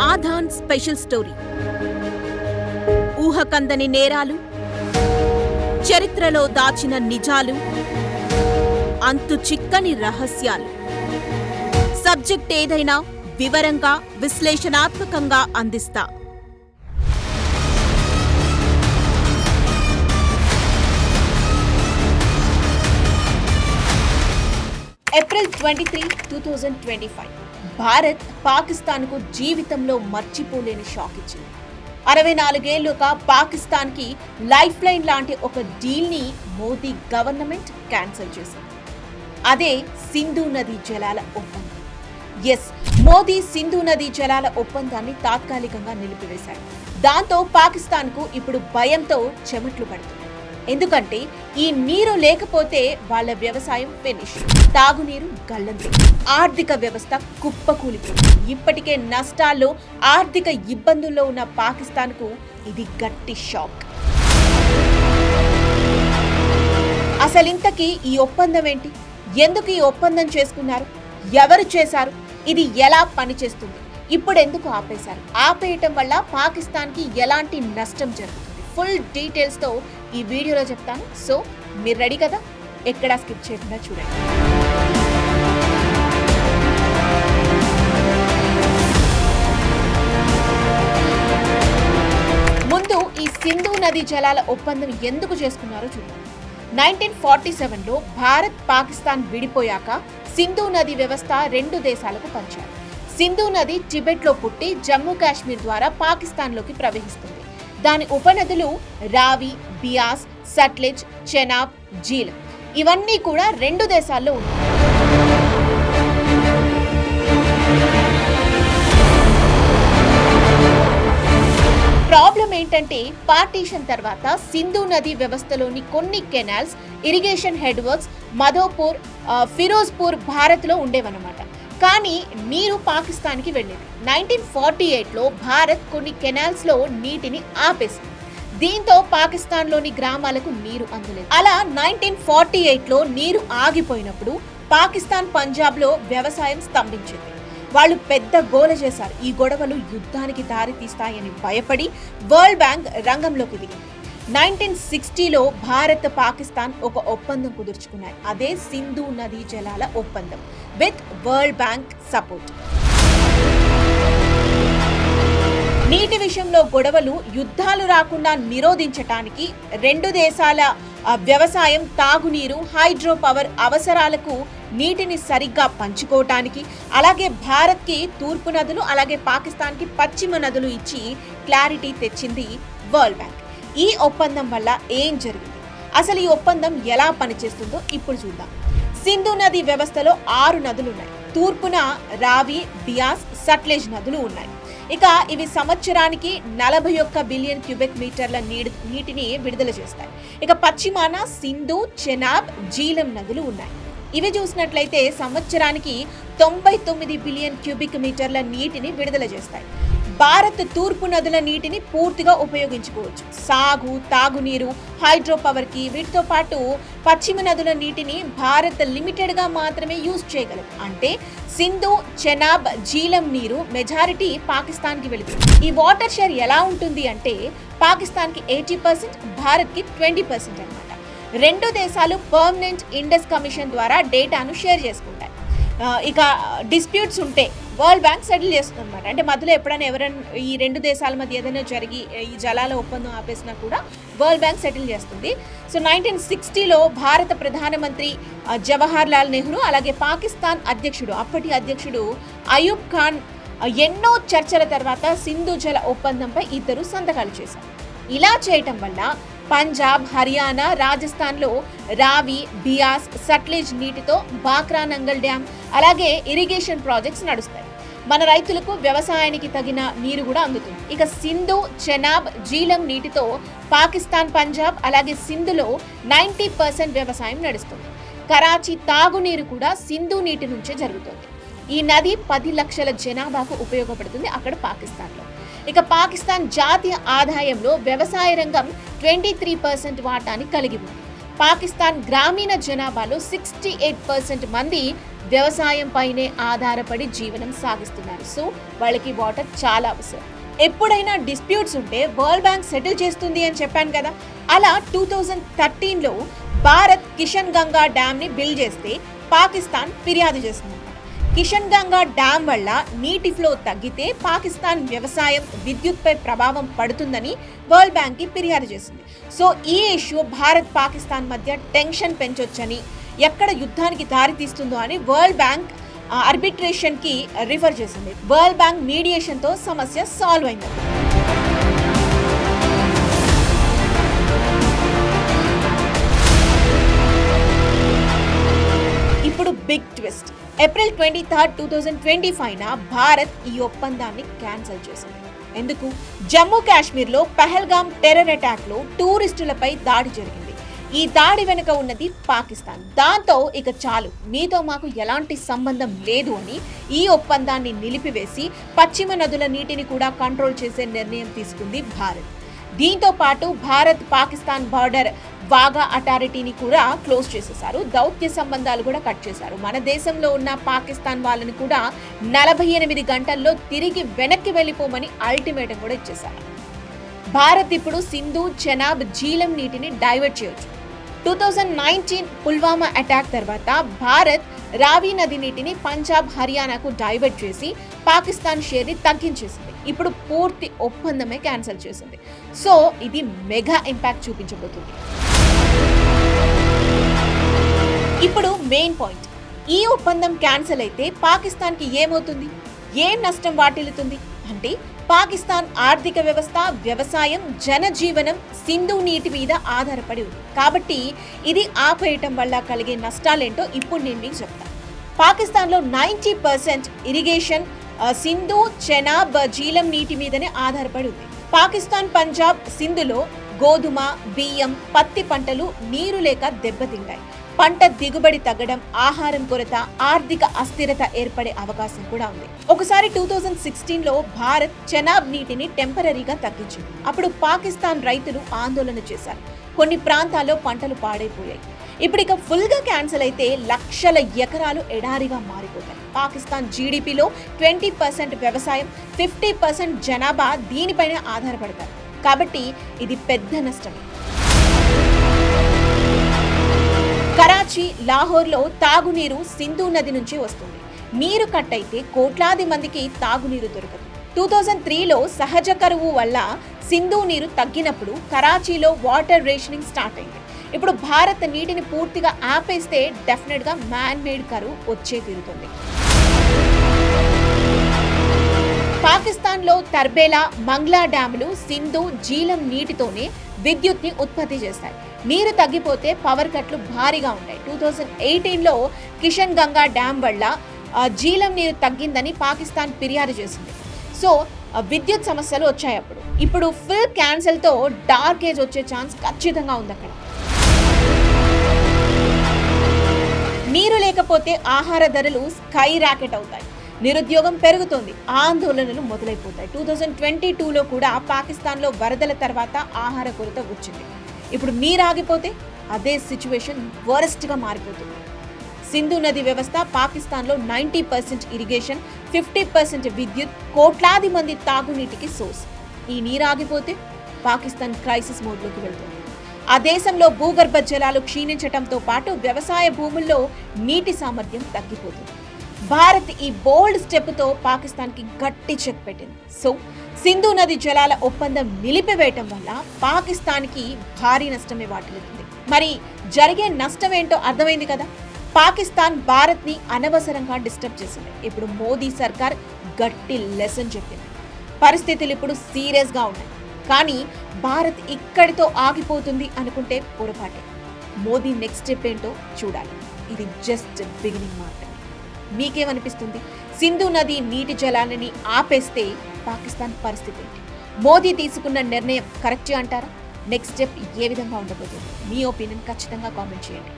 ఆధాన్ special story. ఊహకందని నేరాలు చరిత్రలో దాచిన నిజాలు అంతు చిక్కని రహస్యాలు. సబ్జెక్ట్ ఏదైనా వివరంగా విశ్లేషణాత్మకంగా అందిస్తా. April twenty three two thousand twenty five. Bharat పాకిస్తాన్కు జీవితంలో మర్చిపోలేని షాక్ ఇచ్చింది. అరవై నాలుగేళ్ళుగా పాకిస్తాన్కి లైఫ్ లైన్ లాంటి ఒక డీల్ని మోదీ గవర్నమెంట్ క్యాన్సిల్ చేసింది. అదే సింధు నదీ జలాల ఒప్పందం. ఎస్ మోదీ సింధు నదీ జలాల ఒప్పందాన్ని తాత్కాలికంగా నిలిపివేశాడు. దాంతో పాకిస్తాన్కు ఇప్పుడు భయంతో చెమట్లు పడుతుంది ఎందుకంటే ఈ నీరు లేకపోతే వాళ్ళ వ్యవసాయం ఫినిష్ తాగునీరు గల్లంతే ఆర్థిక వ్యవస్థ కుప్పకూలిపోయింది. ఇప్పటికే నష్టాల్లో ఆర్థిక ఇబ్బందుల్లో ఉన్న పాకిస్తాన్కు ఇది గట్టి షాక్. అసలింతకీ ఈ ఒప్పందం ఏంటి? ఎందుకు ఈ ఒప్పందం చేసుకున్నారు? ఎవరు చేశారు? ఇది ఎలా పనిచేస్తుంది? ఇప్పుడు ఎందుకు ఆపేశారు? ఆపేయటం వల్ల పాకిస్తాన్కి ఎలాంటి నష్టం జరుగుతుంది? ఫుల్ డీటెయిల్స్తో ఈ వీడియోలో చెప్తాను. సో మీరు రెడీ కదా? ఎక్కడా స్కిప్ చేయకుండా చూడండి. ముందు ఈ సింధు నది జలాల ఒప్పందం ఎందుకు చేసుకున్నారో చూద్దాం. నైన్టీన్ ఫార్టీ సెవెన్లో భారత్ పాకిస్తాన్ విడిపోయాక సింధు నది వ్యవస్థ రెండు దేశాలకు పంచారు. సింధు నది టిబెట్లో పుట్టి జమ్మూ కాశ్మీర్ ద్వారా పాకిస్తాన్లోకి ప్రవహిస్తుంది. దాని ఉపనదులు రావి బియాస్ సట్లెజ్ చెనాబ్ జీల్. ఇవన్నీ కూడా రెండు దేశాల్లో ఉన్నాయి. ప్రాబ్లం ఏంటంటే పార్టీషన్ తర్వాత సింధు నది వ్యవస్థలోని కొన్ని canals irrigation head works Madhopur Ferozepur భారత్లో ఉండేవన్నమాట. కానీ నీరు పాకిస్తాన్కి వెళ్ళింది. నైన్టీన్ ఫార్టీ ఎయిట్లో భారత్ కొన్ని కెనాల్స్లో నీటిని ఆపేసింది. దీంతో పాకిస్తాన్లోని గ్రామాలకు నీరు అందలేదు. అలా నైన్టీన్ ఫార్టీ ఎయిట్లో నీరు ఆగిపోయినప్పుడు పాకిస్తాన్ పంజాబ్లో వ్యవసాయం స్తంభించింది. వాళ్ళు పెద్ద గోల చేశారు. ఈ గొడవలు యుద్ధానికి దారి తీస్తాయని భయపడి వరల్డ్ బ్యాంక్ రంగంలోకి దిగింది. నైన్టీన్ సిక్స్టీలో భారత్ పాకిస్తాన్ ఒక ఒప్పందం కుదుర్చుకున్నాయి. అదే సింధు నదీ జలాల ఒప్పందం. With World Bank support. నీటి విషయంలో గొడవలు యుద్ధాలు రాకుండా నిరోధించటానికి రెండు దేశాల వ్యవసాయం తాగునీరు హైడ్రో పవర్ అవసరాలకు నీటిని సరిగ్గా పంచుకోవటానికి అలాగే భారత్కి తూర్పు నదులు అలాగే పాకిస్తాన్కి పశ్చిమ నదులు ఇచ్చి క్లారిటీ తెచ్చింది వరల్డ్ బ్యాంక్. ఈ ఒప్పందం వల్ల ఏం జరిగింది? అసలు ఈ ఒప్పందం ఎలా పనిచేస్తుందో ఇప్పుడు చూద్దాం. సింధు నది వ్యవస్థలో ఆరు నదులు ఉన్నాయి తూర్పున రావి బియాస్ సట్లెజ్ నదులు ఉన్నాయి. ఇక ఇవి సంవత్సరానికి నలభై ఒక్క బిలియన్ క్యూబిక్ మీటర్ల నీడి నీటిని విడుదల చేస్తాయి. ఇక పశ్చిమాన సింధు చెనాబ్ జీలం నదులు ఉన్నాయి. ఇవి చూసినట్లయితే సంవత్సరానికి తొంభై తొమ్మిది బిలియన్ క్యూబిక్ మీటర్ల నీటిని విడుదల చేస్తాయి. భారత్ తూర్పు నదుల నీటిని పూర్తిగా ఉపయోగించుకోవచ్చు. సాగు తాగునీరు హైడ్రో పవర్కి వీటితో పాటు పశ్చిమ నదుల నీటిని భారత్ లిమిటెడ్గా మాత్రమే యూజ్ చేయగలదు. అంటే సింధు చెనాబ్ జీలం నీరు మెజారిటీ పాకిస్తాన్కి వెళుతుంది. ఈ వాటర్ షేర్ ఎలా ఉంటుంది అంటే పాకిస్తాన్కి ఎయిటీ పర్సెంట్ భారత్కి ట్వంటీ పర్సెంట్ అనమాట రెండు దేశాలు పర్మనెంట్ ఇండస్ కమిషన్ ద్వారా డేటాను షేర్ చేసుకుంటాయి. ఇక డిస్ప్యూట్స్ ఉంటే వరల్డ్ బ్యాంక్ సెటిల్ చేస్తుందన్నమాట. అంటే మధ్యలో ఎప్పుడైనా ఎవరైనా ఈ రెండు దేశాల మధ్య ఏదైనా జరిగి ఈ జలాల ఒప్పందం ఆపేసినా కూడా వరల్డ్ బ్యాంక్ సెటిల్ చేస్తుంది. సో నైన్టీన్ సిక్స్టీలో భారత ప్రధానమంత్రి జవహర్ లాల్ నెహ్రూ అలాగే పాకిస్తాన్ అధ్యక్షుడు అప్పటి అధ్యక్షుడు అయూబ్ ఖాన్ ఎన్నో చర్చల తర్వాత సింధు జల ఒప్పందంపై ఇద్దరు సంతకాలు చేశారు. ఇలా చేయటం వల్ల పంజాబ్ హర్యానా రాజస్థాన్లో రావి బియాస్ సట్లెజ్ నీటితో బాక్రా నంగల్ డ్యామ్ అలాగే ఇరిగేషన్ ప్రాజెక్ట్స్ నడుస్తాయి. మన రైతులకు వ్యవసాయానికి తగిన నీరు కూడా అందుతుంది. ఇక సింధు చెనాబ్ జీలం నీటితో పాకిస్తాన్ పంజాబ్ అలాగే సింధులో నైంటీ పర్సెంట్ వ్యవసాయం నడుస్తుంది. కరాచీ తాగునీరు కూడా సింధు నీటి నుంచే జరుగుతుంది. ఈ నది పది లక్షల జనాభాకు ఉపయోగపడుతుంది అక్కడ పాకిస్తాన్లో. ఇక పాకిస్తాన్ జాతీయ ఆదాయంలో వ్యవసాయ రంగం ట్వంటీ త్రీ పర్సెంట్ వాటాని కలిగి ఉంది. పాకిస్తాన్ గ్రామీణ జనాభాలో సిక్స్టీ ఎయిట్ పర్సెంట్ మంది వ్యవసాయం పైనే ఆధారపడి జీవనం సాగిస్తున్నారు. సో వాళ్ళకి వాటర్ చాలా అవసరం. ఎప్పుడైనా డిస్ప్యూట్స్ ఉంటే వరల్డ్ బ్యాంక్ సెటిల్ చేస్తుంది అని చెప్పాను కదా. అలా టూ థౌజండ్ థర్టీన్లో భారత్ కిషన్ గంగా డ్యామ్ని బిల్డ్ చేస్తే పాకిస్తాన్ ఫిర్యాదు చేసింది కిషన్ గంగా డ్యామ్ వల్ల నీటి ఫ్లో తగ్గితే పాకిస్తాన్ వ్యవసాయం విద్యుత్పై ప్రభావం పడుతుందని వరల్డ్ బ్యాంక్కి ఫిర్యాదు చేసింది. సో ఈ ఇష్యూ భారత్ పాకిస్తాన్ మధ్య టెన్షన్ పెంచొచ్చని ఎక్కడ యుద్ధానికి దారితీస్తుందో అని వరల్డ్ బ్యాంక్ ఆర్బిట్రేషన్కి రిఫర్ చేసింది. వరల్డ్ బ్యాంక్ మీడియేషన్తో సమస్య సాల్వ్ అయింది. April twenty third two thousand twenty ఫైవ్న Bharat ఈ ఒప్పందాన్ని క్యాన్సిల్ చేసింది. ఎందుకు? జమ్మూ కాశ్మీర్లో పహల్గామ్ టెర్రర్ అటాక్లో టూరిస్టులపై దాడి జరిగింది. ఈ దాడి వెనుక ఉన్నది పాకిస్తాన్. దాంతో ఇక చాలు. మీతో మాకు ఎలాంటి సంబంధం లేదు అని ఈ ఒప్పందాన్ని నిలిపివేసి పశ్చిమ నదుల నీటిని కూడా కంట్రోల్ చేసే నిర్ణయం తీసుకుంది భారత్. దీంతో పాటు భారత్ పాకిస్తాన్ బార్డర్ వాగా అటారిటీని కూడా క్లోజ్ చేసేశారు. దౌత్య సంబంధాలు కూడా కట్ చేశారు. మన దేశంలో ఉన్న పాకిస్తాన్ వాళ్ళని కూడా నలభై ఎనిమిది గంటల్లో తిరిగి వెనక్కి వెళ్ళిపోమని అల్టిమేటం కూడా ఇచ్చేశారు. భారత్ ఇప్పుడు సింధు చెనాబ్ జీలం నీటిని డైవర్ట్ చేయొచ్చు. Two thousand nineteen Pulwama attack తర్వాత భారత్ రావి నది నీటిని పంజాబ్ హర్యానాకు డైవర్ట్ చేసి పాకిస్తాన్ షేర్ని తగ్గించేసింది. ఇప్పుడు పూర్తి ఒప్పందమే క్యాన్సిల్ చేసింది. సో ఇది మెగా ఇంపాక్ట్ చూపించబోతుంది. ఇప్పుడు మెయిన్ పాయింట్. ఈ ఒప్పందం క్యాన్సిల్ అయితే పాకిస్తాన్కి ఏమవుతుంది? ఏం నష్టం వాటిల్లుతుంది? అంటే పాకిస్తాన్ ఆర్థిక వ్యవస్థ వ్యవసాయం జనజీవనం సింధు నీటి మీద ఆధారపడి ఉంది. కాబట్టి ఇది ఆపేయటం వల్ల కలిగే నష్టాలేంటో ఇప్పుడు నేను మీకు చెప్తాను పాకిస్తాన్లో ninety percent irrigation Sindhu Chenab Jhelum నీటి మీదనే ఆధారపడి ఉంది. పాకిస్తాన్ పంజాబ్ సింధులో గోధుమ బియ్యం పత్తి పంటలు నీరు లేక దెబ్బతింటాయి. పంట దిగుబడి తగ్గడం ఆహారం కొరత ఆర్థిక అస్థిరత ఏర్పడే అవకాశం కూడా ఉంది. ఒకసారి టూ థౌజండ్ సిక్స్టీన్లో భారత్ చెనాబ్ నీటిని టెంపరీగా తగ్గించింది. అప్పుడు పాకిస్తాన్ రైతులు ఆందోళన చేశారు. కొన్ని ప్రాంతాల్లో పంటలు పాడైపోయాయి. ఇప్పుడు ఇక ఫుల్గా క్యాన్సిల్ అయితే లక్షల ఎకరాలు ఎడారిగా మారిపోతాయి. పాకిస్తాన్ జీడిపిలో ట్వంటీ పర్సెంట్ వ్యవసాయం ఫిఫ్టీ పర్సెంట్ జనాభా దీనిపైన ఆధారపడతారు కాబట్టి ఇది పెద్ద నష్టమే. కరాచీ లాహోర్లో తాగునీరు సింధు నది నుంచి వస్తుంది. నీరు కట్ అయితే కోట్లాది మందికి తాగునీరు దొరకదు. టూ థౌజండ్ త్రీలో సహజ కరువు వల్ల సింధు నీరు తగ్గినప్పుడు కరాచీలో వాటర్ రేషనింగ్ స్టార్ట్ అయింది. ఇప్పుడు భారత్ నీటిని పూర్తిగా ఆపేస్తే డెఫినెట్గా మ్యాన్ మేడ్ కరువు వచ్చే తీరుతుంది. పాకిస్తాన్లో తర్బేలా మంగ్లా డ్యాములు సింధు జీలం నీటితోనే విద్యుత్ని ఉత్పత్తి చేస్తాయి. నీరు తగ్గిపోతే పవర్ కట్లు భారీగా ఉంటాయి టూ థౌజండ్ ఎయిటీన్లో కిషన్ గంగా డ్యామ్ వల్ల జీలం నీరు తగ్గిందని పాకిస్తాన్ ఫిర్యాదు చేసింది. సో విద్యుత్ సమస్యలు వచ్చాయి అప్పుడు. ఇప్పుడు ఫుల్ క్యాన్సల్తో డార్క్ ఏజ్ వచ్చే ఛాన్స్ ఖచ్చితంగా ఉంది అక్కడ నీరు లేకపోతే ఆహార ధరలు స్కై రాకెట్ అవుతాయి. నిరుద్యోగం పెరుగుతుంది. ఆందోళనలు మొదలైపోతాయి. టూ థౌజండ్ ట్వంటీ టూలో కూడా పాకిస్తాన్లో వరదల తర్వాత ఆహార కొరత వచ్చింది. ఇప్పుడు నీరు ఆగిపోతే అదే సిచ్యువేషన్ వరస్ట్గా మారిపోతుంది. సింధు నది వ్యవస్థ పాకిస్తాన్లో ninety percent irrigation fifty percent విద్యుత్ కోట్లాది మంది తాగునీటికి సోర్స్. ఈ నీరు ఆగిపోతే పాకిస్తాన్ క్రైసిస్ మోడ్లోకి వెళ్తుంది. ఆ దేశంలో భూగర్భ జలాలు క్షీణించటంతో పాటు వ్యవసాయ భూముల్లో నీటి సామర్థ్యం తగ్గిపోతుంది. భారత్ ఈ బోల్డ్ స్టెప్తో పాకిస్తాన్కి గట్టి చెక్ పెట్టింది. సో సింధు నది జలాల ఒప్పందం నిలిపివేయటం వల్ల పాకిస్తాన్కి భారీ నష్టమే వాటిల్లుతుంది. మరి జరిగే నష్టం ఏంటో అర్థమైంది కదా? పాకిస్తాన్ భారత్ని అనవసరంగా డిస్టర్బ్ చేసింది. ఇప్పుడు మోదీ సర్కార్ గట్టి లెసన్ చెప్పింది. పరిస్థితులు ఇప్పుడు సీరియస్గా ఉన్నాయి. కానీ భారత్ ఇక్కడితో ఆగిపోతుంది అనుకుంటే పొరపాటే. మోదీ నెక్స్ట్ స్టెప్ ఏంటో చూడాలి. ఇది జస్ట్ బిగినింగ్ మాత్రమే. మీకేమనిపిస్తుంది? సింధు నది నీటి జలాలని ఆపేస్తే పాకిస్తాన్ పరిస్థితి ఏంటి? మోదీ తీసుకున్న నిర్ణయం కరెక్ట్ అంటారా? నెక్స్ట్ స్టెప్ ఏ విధంగా ఉండబోతుంది? మీ ఒపీనియన్ ఖచ్చితంగా కామెంట్ చేయండి.